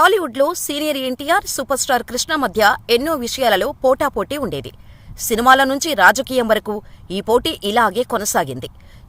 టాలీవుడ్లో senior NTR super star Krishna మధ్య ఎన్నో విషయాలలో పోటాపోటీ ఉండేది. సినిమాల నుంచి రాజకీయం వరకు ఈ పోటీ ఇలాగే కొనసాగింది.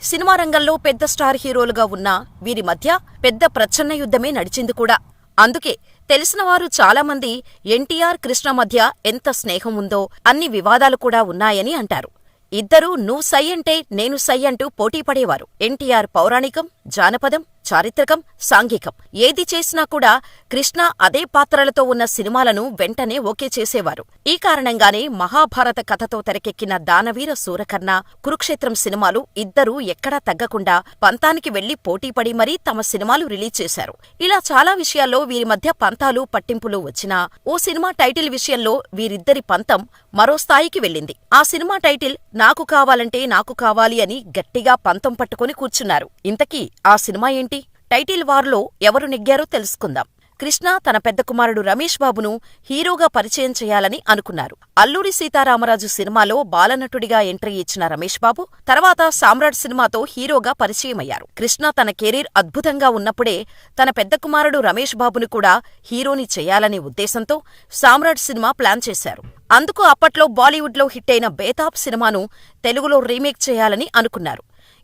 సినిమా రంగంలో పెద్ద స్టార్ హీరోలుగా ఉన్న వీరి మధ్య పెద్ద ప్రచ్ఛన్న యుద్ధమే నడిచింది కూడా. అందుకే తెలిసినవారు చాలామంది ఎన్టీఆర్ కృష్ణ మధ్య ఎంత స్నేహం ఉందో అన్ని వివాదాలు కూడా ఉన్నాయని అంటారు. ఇద్దరూ నువ్వు సై అంటే నేను సై అంటూ పోటీపడేవారు ఎన్టీఆర్ పౌరాణికం జానపదం చారిత్రకం సాంఘికం. ఏది చేసినా కూడా కృష్ణ అదే పాత్రలతో ఉన్న సినిమాలను వెంటనే ఓకే చేసేవారు. ఈ కారణంగానే మహాభారత కథతో తెరకెక్కిన దానవీర సూరకర్ణ కురుక్షేత్రం సినిమాలు ఇద్దరూ ఎక్కడా తగ్గకుండా పంతానికి వెళ్ళి పోటీపడి మరీ తమ సినిమాలు రిలీజ్ చేశారు. ఇలా చాలా విషయాల్లో వీరి మధ్య పంతాలు పట్టింపులు వచ్చినా ఓ సినిమా టైటిల్ విషయంలో వీరిద్దరి పంతం మరో స్థాయికి వెళ్ళింది. ఆ సినిమా టైటిల్ నాకు కావాలంటే నాకు కావాలి అని గట్టిగా పంతం పట్టుకుని కూర్చున్నారు. ఇంతకీ ఆ సినిమా ఏంటి? టైటిల్ వార్లో ఎవరు నెగ్గారో తెలుసుకుందాం. కృష్ణ తన పెద్ద కుమారుడు రమేష్ బాబును హీరోగా పరిచయం చేయాలని అనుకున్నారు. అల్లూరి సీతారామరాజు సినిమాలో బాలనటుడిగా ఎంట్రీ ఇచ్చిన రమేష్ బాబు తర్వాత సామ్రాట్ సినిమాతో హీరోగా పరిచయమయ్యారు. కృష్ణ తన కెరీర్ అద్భుతంగా ఉన్నప్పుడే తన పెద్ద కుమారుడు రమేష్ బాబును కూడా హీరోని చేయాలనే ఉద్దేశంతో సామ్రాట్ సినిమా ప్లాన్ చేశారు. అందుకు అప్పట్లో బాలీవుడ్లో హిట్ అయిన బేతాబ్ సినిమాను తెలుగులో రీమేక్ చేయాలని అనుకున్నారు.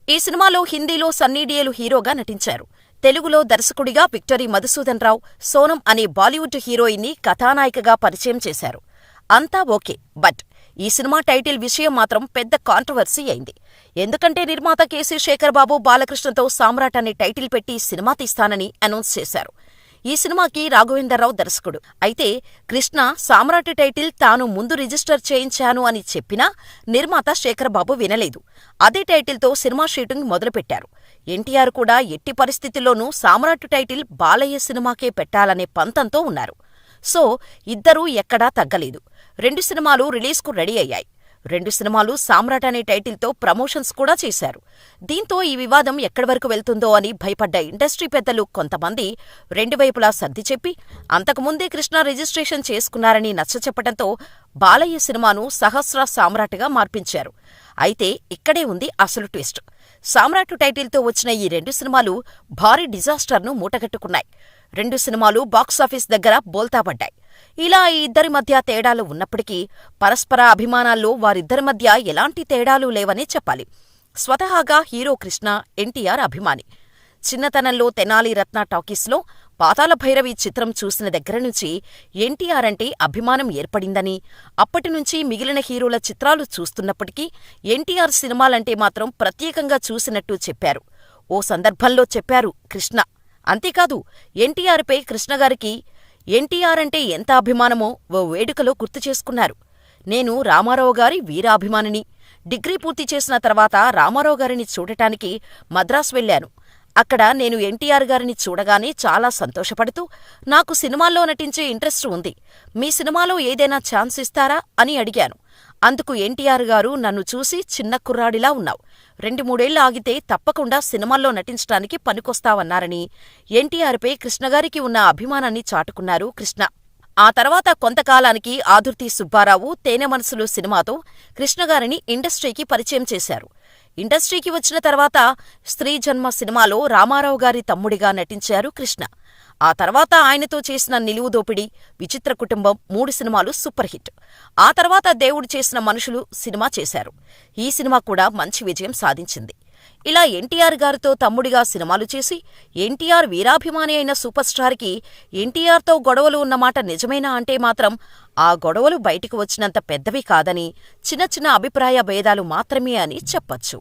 ఈ సినిమాలో హిందీలో సన్నీడియలు హీరోగా నటించారు. తెలుగులో దర్శకుడిగా విక్టరీ మధుసూదన్ రావు సోనం అనే బాలీవుడ్ హీరోయిన్ని కథానాయికగా పరిచయం చేశారు. అంతా ఓకే బట్ ఈ సినిమా టైటిల్ విషయం మాత్రం పెద్ద కాంట్రవర్సీ అయింది. ఎందుకంటే నిర్మాత కేసీ శేఖర్ బాబు బాలకృష్ణతో సామ్రాట్ అనే టైటిల్ పెట్టి సినిమా తీస్తానని అనౌన్స్ చేశారు. ఈ సినిమాకి రాఘవేంద్రరావు దర్శకుడు. అయితే కృష్ణ సామ్రాట్ టైటిల్ తాను ముందు రిజిస్టర్ చేయించాను అని చెప్పినా నిర్మాత శేఖర్బాబు వినలేదు. అదే టైటిల్తో సినిమా షూటింగ్ మొదలుపెట్టారు. ఎన్టీఆర్ కూడా ఎట్టి పరిస్థితుల్లోనూ సామ్రాట్ టైటిల్ బాలయ్య సినిమాకే పెట్టాలనే పంతంతో ఉన్నారు. సో ఇద్దరూ ఎక్కడా తగ్గలేదు. రెండు సినిమాలు రిలీజ్కు రెడీ అయ్యాయి. రెండు సినిమాలు సామ్రాట్ అనే టైటిల్తో ప్రమోషన్స్ కూడా చేశారు. దీంతో ఈ వివాదం ఎక్కడి వరకు వెళ్తుందో అని భయపడ్డ ఇండస్ట్రీ పెద్దలు కొంతమంది రెండు వైపులా సర్ది చెప్పి అంతకుముందే కృష్ణ రిజిస్ట్రేషన్ చేసుకున్నారని నచ్చచెప్పటంతో బాలయ్య సినిమాను సహస్ర సామ్రాట్గా మార్పించారు. అయితే ఇక్కడే ఉంది అసలు ట్విస్ట్. సామ్రాట్ టైటిల్తో వచ్చిన ఈ రెండు సినిమాలు భారీ డిజాస్టర్ను మూటగట్టుకున్నాయి. రెండు సినిమాలు బాక్సాఫీస్ దగ్గర బోల్తాపడ్డాయి. ఇలా ఈ ఇద్దరి మధ్య తేడాలు ఉన్నప్పటికీ పరస్పర అభిమానాల్లో వారిద్దరి మధ్య ఎలాంటి తేడాలు లేవనే చెప్పాలి. స్వతహాగా హీరో కృష్ణ ఎన్టీఆర్ అభిమాని. చిన్నతనంలో తెనాలి రత్న టాకీస్లో పాతాల భైరవి చిత్రం చూసిన దగ్గర నుంచి ఎన్టీఆర్ అంటే అభిమానం ఏర్పడిందని అప్పటినుంచి మిగిలిన హీరోల చిత్రాలు చూస్తున్నప్పటికీ ఎన్టీఆర్ సినిమాలంటే మాత్రం ప్రత్యేకంగా చూసినట్టు చెప్పారు. ఓ సందర్భంలో చెప్పారు కృష్ణ. అంతేకాదు ఎన్టీఆర్పై కృష్ణగారికి ఎన్టీఆర్ అంటే ఎంత అభిమానమో ఓ వేడుకలో గుర్తు చేసుకున్నారు. నేను రామారావు గారి వీరాభిమానిని. డిగ్రీ పూర్తి చేసిన తర్వాత రామారావు గారిని చూడటానికి మద్రాసు వెళ్ళాను అక్కడ నేను ఎన్టీఆర్ గారిని చూడగానే చాలా సంతోషపడుతూ నాకు సినిమాల్లో నటించే ఇంట్రెస్ట్ ఉంది మీ సినిమాలో ఏదైనా ఛాన్స్ ఇస్తారా అని అడిగాను. అందుకు ఎన్టీఆర్ గారు నన్ను చూసి చిన్న కుర్రాడిలా ఉన్నావు రెండు మూడేళ్ళు ఆగితే తప్పకుండా సినిమాల్లో నటించటానికి పనికొస్తావన్నారని ఎన్టీఆర్పై కృష్ణగారికి ఉన్న అభిమానాన్ని చాటుకున్నారు కృష్ణ. ఆ తర్వాత కొంతకాలానికి ఆదుర్తి సుబ్బారావు తేనె మనసులు సినిమాతో కృష్ణగారిని ఇండస్ట్రీకి పరిచయం చేశారు. ఇండస్ట్రీకి వచ్చిన తర్వాత స్త్రీ జన్మ సినిమాలో రామారావు గారి తమ్ముడిగా నటించారు కృష్ణ. ఆ తర్వాత ఆయనతో చేసిన నిలువు దోపిడి విచిత్ర కుటుంబం మూడు సినిమాలు సూపర్ హిట్. ఆ తర్వాత దేవుడు చేసిన మనుషులు సినిమా చేశారు. ఈ సినిమా కూడా మంచి విజయం సాధించింది. ఇలా ఎన్టీఆర్ గారితో తమ్ముడిగా సినిమాలు చేసి ఎన్టీఆర్ వీరాభిమాని అయిన సూపర్ స్టార్కి ఎన్టీఆర్తో గొడవలు ఉన్నమాట నిజమేనా అంటే మాత్రం ఆ గొడవలు బయటికి వచ్చినంత పెద్దవి కాదని చిన్న చిన్న అభిప్రాయ భేదాలు మాత్రమే అని చెప్పొచ్చు.